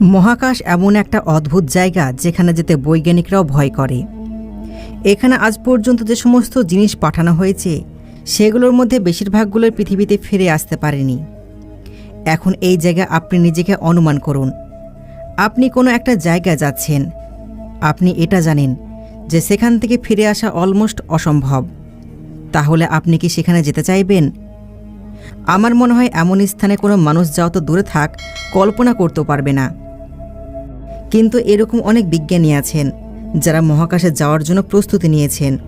মহাকাশ এমন একটা অদ্ভুত জায়গা যেখানে যেতে বৈজ্ঞানিকরাও ভয় করে। এখানে আজ পর্যন্ত যে সমস্ত জিনিস পাঠানো হয়েছে, সেগুলোর মধ্যে বেশিরভাগগুলোর পৃথিবীতে ফিরে আসতে পারেনি। এখন এই জায়গায় আপনি নিজেকে অনুমান করুন। আপনি কোনো একটা জায়গায় যাচ্ছেন। আপনি এটা জানেন যে সেখান থেকে ফিরে আসা অলমোস্ট অসম্ভব। তাহলে আপনি কি সেখানে যেতে চাইবেন? আমার মনে হয় এমন স্থানে কোনো মানুষ যত দূরে থাক, কল্পনা করতেও পারবে না। কিন্তু এরকম অনেক বিজ্ঞানী আছেন, যারা মহাকাশে যাওয়ার জন্য প্রস্তুতি নিয়েছেন।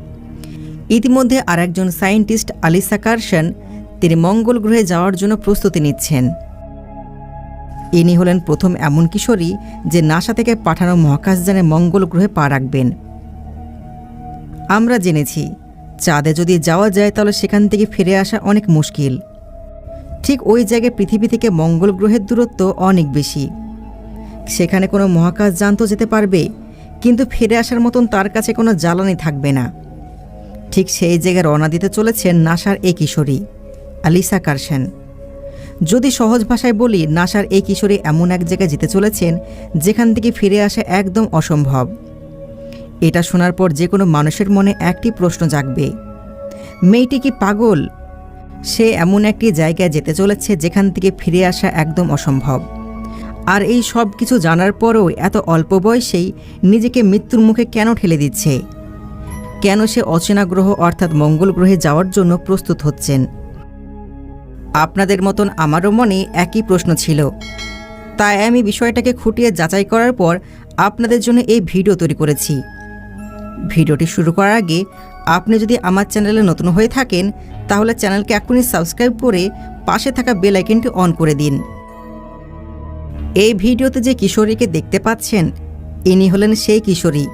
ইতিমধ্যে আর একজন সায়েন্টিস্ট আলিসা কারশন তিনি মঙ্গল গ্রহে যাওয়ার জন্য প্রস্তুতি নিচ্ছেন। ইনি হলেন প্রথম এমন কিশোরী যে নাসা থেকে পাঠানো মহাকাশযানে মঙ্গল গ্রহে পা রাখবেন। আমরা জেনেছি, চাঁদে যদি যাওয়া যায় তাহলে সেখান থেকে ফিরে আসা অনেক মুশকিল। ঠিক ওই জায়গায় পৃথিবী থেকে মঙ্গল গ্রহের দূরত্ব অনেক বেশি। সেখানে কোনো মহাকাশ যান তো যেতে পারবে, কিন্তু ফিরে আসার মতন তার কাছে কোনো জ্বালানি থাকবে না। ঠিক সেই জায়গায় রওনা দিতে চলেছেন নাসার এই কিশোরী, আলিসা কারসেন যদি সহজ ভাষায় বলি, নাসার এই কিশোরী এমন এক জায়গায় যেতে চলেছেন, যেখান থেকে ফিরে আসা একদম অসম্ভব। এটা শোনার পর যে কোনো মানুষের মনে একটি প্রশ্ন জাগবে, মেয়েটি কি পাগল? সে এমন একটি জায়গায় যেতে চলেছে যেখান থেকে ফিরে আসা একদম অসম্ভব। আর এই সব কিছু জানার পরও এত অল্প বয়সেই নিজেকে মৃত্যুর মুখে কেন ঠেলে দিচ্ছে? কেন সে অচেনা গ্রহ অর্থাৎ মঙ্গল গ্রহে যাওয়ার জন্য প্রস্তুত হচ্ছেন? আপনাদের মতন আমারও মনে একই প্রশ্ন ছিল। তাই আমি বিষয়টাকে খুঁটিয়ে যাচাই করার পর আপনাদের জন্য এই ভিডিও তৈরি করেছি। ভিডিওটি শুরু করার আগে আপনি যদি আমার চ্যানেলে নতুন হয়ে থাকেন, তাহলে চ্যানেলকে এখনই সাবস্ক্রাইব করে পাশে থাকা বেল আইকনটি অন করে দিন। এই ভিডিওতে যে কিশোরীকে দেখতে পাচ্ছেন, ইনি হলেন সেই কিশোরী,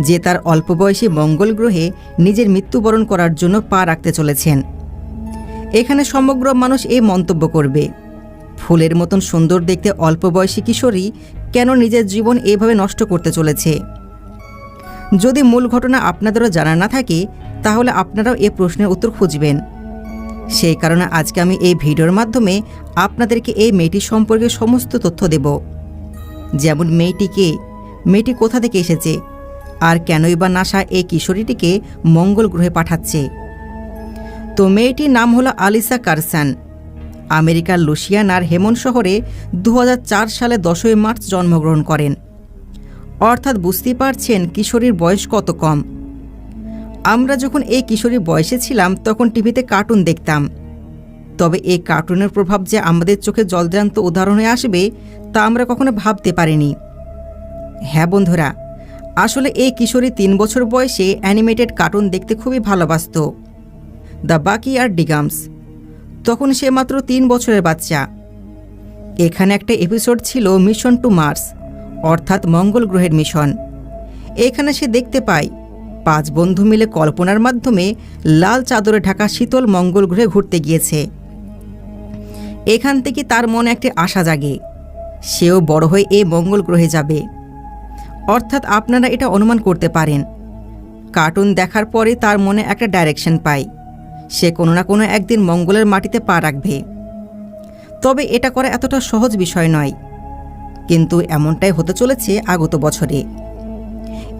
যে তার অল্প বয়সী মঙ্গল গ্রহে নিজের মৃত্যুবরণ করার জন্য পা রাখতে চলেছেন। এখানে সমগ্র মানুষ এই মন্তব্য করবে, ফুলের মতন সুন্দর দেখতে অল্প বয়সী কিশোরী কেন নিজের জীবন এইভাবে নষ্ট করতে চলেছে? যদি মূল ঘটনা আপনাদেরও জানা না থাকে, তাহলে আপনারাও এ প্রশ্নের উত্তর খুঁজবেন। সেই কারণে আজকে আমি এই ভিডিওর মাধ্যমে আপনাদেরকে এই মেয়েটি সম্পর্কে সমস্ত তথ্য দেব। যেমন মেয়েটিকে, মেয়েটি কোথা থেকে এসেছে, আর কেনই বা নাসা এই কিশোরীটিকে মঙ্গল গ্রহে পাঠাচ্ছে। তো মেয়েটির নাম হলো আলিসা কারসান। আমেরিকার লুসিয়ানার হেমন শহরে দু হাজার চার সালে দশই মার্চ জন্মগ্রহণ করেন। অর্থাৎ বুঝতেই পারছেন কিশোরীর বয়স কত কম। আমরা যখন এই কিশোরী বয়সে ছিলাম, তখন টিভিতে কার্টুন দেখতাম। তবে এই কার্টুনের প্রভাব যে আমাদের চোখে জলদ্রান্ত হয়ে আসবে, তা আমরা কখনো ভাবতে পারিনি। হ্যাঁ বন্ধুরা, আসলে এই কিশোরী তিন বছর বয়সে অ্যানিমেটেড কার্টুন দেখতে খুবই ভালোবাসত। দ্য বাকি আর ডিগামস। তখন সে মাত্র তিন বছরের বাচ্চা। এখানে একটা এপিসোড ছিল মিশন টু মার্স, অর্থাৎ মঙ্গল গ্রহের মিশন। এখানে সে দেখতে পায় পাঁচ বন্ধু মিলে কল্পনার মাধ্যমে লাল চাদরে ঢাকা শীতল মঙ্গল গ্রহে ঘুরতে গিয়েছে। এখান থেকে তার মনে একটি আশা জাগে, সেও বড় হয়ে এ মঙ্গল গ্রহে যাবে। অর্থাৎ আপনারা এটা অনুমান করতে পারেন। কার্টুন দেখার পরে তার মনে একটা ডাইরেকশন পায় সে কোনো না কোনো একদিন মঙ্গলের মাটিতে পা রাখবে। তবে এটা করা এতটা সহজ বিষয় নয়, কিন্তু এমনটাই হতে চলেছে আগত বছরে।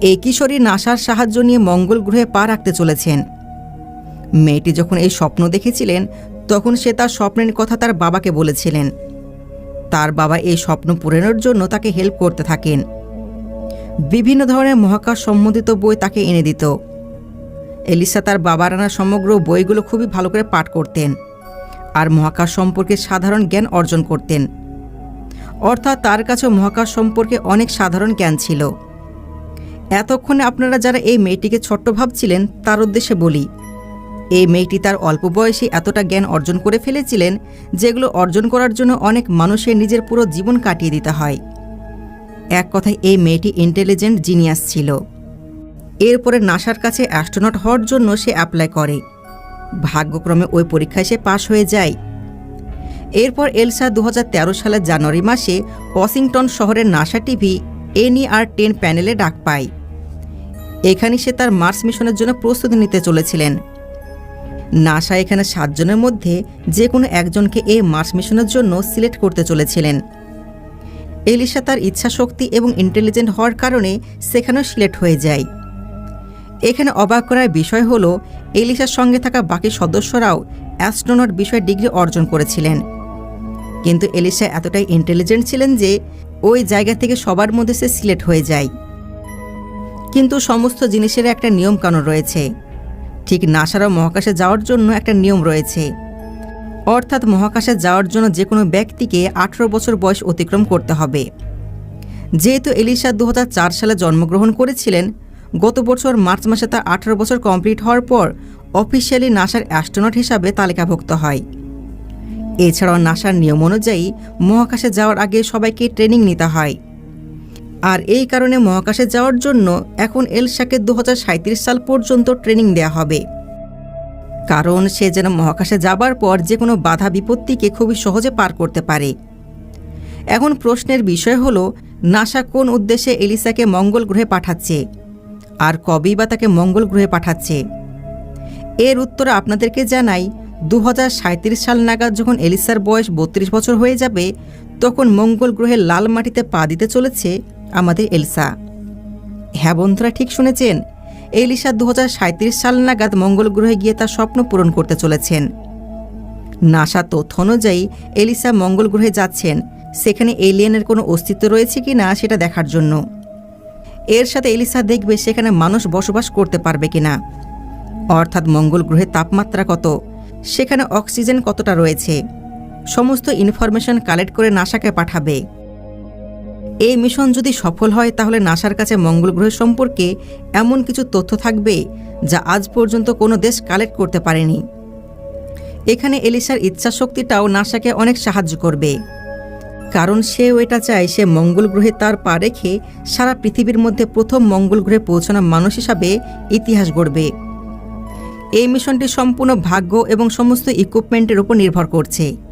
এই কিশোরী নাসার সাহায্য নিয়ে মঙ্গল গ্রহে পা রাখতে চলেছেন। মেয়েটি যখন এই স্বপ্ন দেখেছিলেন, তখন সে তার স্বপ্নের কথা তার বাবাকে বলেছিলেন। তার বাবা এই স্বপ্ন পূরণের জন্য তাকে হেল্প করতে থাকেন। বিভিন্ন ধরনের মহাকাশ সম্বন্ধিত বই তাকে এনে দিত। এলিসা তার বাবার আনা সমগ্র বইগুলো খুবই ভালো করে পাঠ করতেন আর মহাকাশ সম্পর্কে সাধারণ জ্ঞান অর্জন করতেন। অর্থাৎ তার কাছে মহাকাশ সম্পর্কে অনেক সাধারণ জ্ঞান ছিল। এতক্ষণে আপনারা যারা এই মেয়েটিকে ছোট্ট ভাবছিলেন, তার উদ্দেশ্যে বলি, এই মেয়েটি তার অল্প বয়সে এতটা জ্ঞান অর্জন করে ফেলেছিলেন, যেগুলো অর্জন করার জন্য অনেক মানুষের নিজের পুরো জীবন কাটিয়ে দিতে হয়। এক কথায়, এই মেয়েটি ইন্টেলিজেন্ট জিনিয়াস ছিল। এরপরে নাসার কাছে অ্যাস্ট্রোনট হওয়ার জন্য সে অ্যাপ্লাই করে। ভাগ্যক্রমে ওই পরীক্ষায় সে পাশ হয়ে যায়। এরপর এলসা দু হাজার তেরো সালের জানুয়ারি মাসে ওয়াশিংটন শহরের নাসা টিভি এনইআর টেন প্যানেলে ডাক পায়। এখানে সে তার মার্স মিশনের জন্য প্রস্তুতি নিতে চলেছিলেন। নাসা এখানে সাতজনের মধ্যে যে কোনো একজনকে এই মার্স মিশনের জন্য সিলেক্ট করতে চলেছিলেন। এলিসা তার ইচ্ছা শক্তি এবং ইন্টেলিজেন্ট হওয়ার কারণে সেখানেও সিলেক্ট হয়ে যায়। এখানে অবাক করার বিষয় হল এলিসার সঙ্গে থাকা বাকি সদস্যরাও অ্যাস্ট্রোনট বিষয়ে ডিগ্রি অর্জন করেছিলেন। কিন্তু এলিসা এতটাই ইন্টেলিজেন্ট ছিলেন যে ওই জায়গা থেকে সবার মধ্যে সে সিলেক্ট হয়ে যায়। কিন্তু সমস্ত জিনিসের একটা নিয়ম কানুন রয়েছে। ঠিক নাসারও মহাকাশে যাওয়ার জন্য একটা নিয়ম রয়েছে। অর্থাৎ মহাকাশে যাওয়ার জন্য যে কোনো ব্যক্তিকে আঠেরো বছর বয়স অতিক্রম করতে হবে। যেহেতু এলিসা দু সালে জন্মগ্রহণ করেছিলেন, গত বছর মার্চ মাসে তার আঠেরো বছর কমপ্লিট হওয়ার পর অফিসিয়ালি নাসার অ্যাস্ট্রোনট হিসাবে তালিকাভুক্ত হয়। এছাড়াও নাসার নিয়ম অনুযায়ী মহাকাশে যাওয়ার আগে সবাইকে ট্রেনিং নিতে হয়। আর এই কারণে মহাকাশে যাওয়ার জন্য এখন এলসাকে দু হাজার সাঁইত্রিশ সাল পর্যন্ত ট্রেনিং দেওয়া হবে। কারণ সে যেন মহাকাশে যাবার পর যে কোনো বাধা বিপত্তিকে খুবই সহজে পার করতে পারে। এখন প্রশ্নের বিষয় হলো, নাসা কোন উদ্দেশ্যে এলিসাকে মঙ্গল গ্রহে পাঠাচ্ছে? আর কবেই বা তাকে মঙ্গল গ্রহে পাঠাচ্ছে? এর উত্তর আপনাদেরকে জানাই দু হাজার সাঁইত্রিশ সাল নাগাদ যখন এলিসার বয়স বত্রিশ বছর হয়ে যাবে, তখন মঙ্গল গ্রহের লাল মাটিতে পা দিতে চলেছে আমাদের এলসা। হ্যাঁ বন্ধুরা, ঠিক শুনেছেন? এলিসা দু হাজার সাঁইত্রিশ সাল নাগাদ মঙ্গল গ্রহে গিয়ে তার স্বপ্ন পূরণ করতে চলেছেন। নাসা তথ্য অনুযায়ী, এলিসা মঙ্গল গ্রহে যাচ্ছেন। সেখানে এলিয়েনের কোনো অস্তিত্ব রয়েছে কি না সেটা দেখার জন্য। এর সাথে এলিসা দেখবে সেখানে মানুষ বসবাস করতে পারবে কি না। অর্থাৎ মঙ্গল গ্রহের তাপমাত্রা কত? সেখানে অক্সিজেন কতটা রয়েছে? সমস্ত ইনফরমেশন কালেক্ট করে নাসাকে পাঠাবে। এই মিশন যদি সফল হয়, তাহলে নাসার কাছে মঙ্গল গ্রহ সম্পর্কে এমন কিছু তথ্য থাকবে যা আজ পর্যন্ত কোনো দেশ কালেক্ট করতে পারেনি। এখানে এলিসার ইচ্ছাশক্তিটাও নাসাকে অনেক সাহায্য করবে। কারণ সেও এটা চায়, সে মঙ্গল গ্রহে তার পা রেখে সারা পৃথিবীর মধ্যে প্রথম মঙ্গল গ্রহে পৌঁছানো মানুষ হিসাবে ইতিহাস গড়বে। এই মিশনটি সম্পূর্ণ ভাগ্য এবং সমস্ত ইকুইপমেন্টের উপর নির্ভর করছে।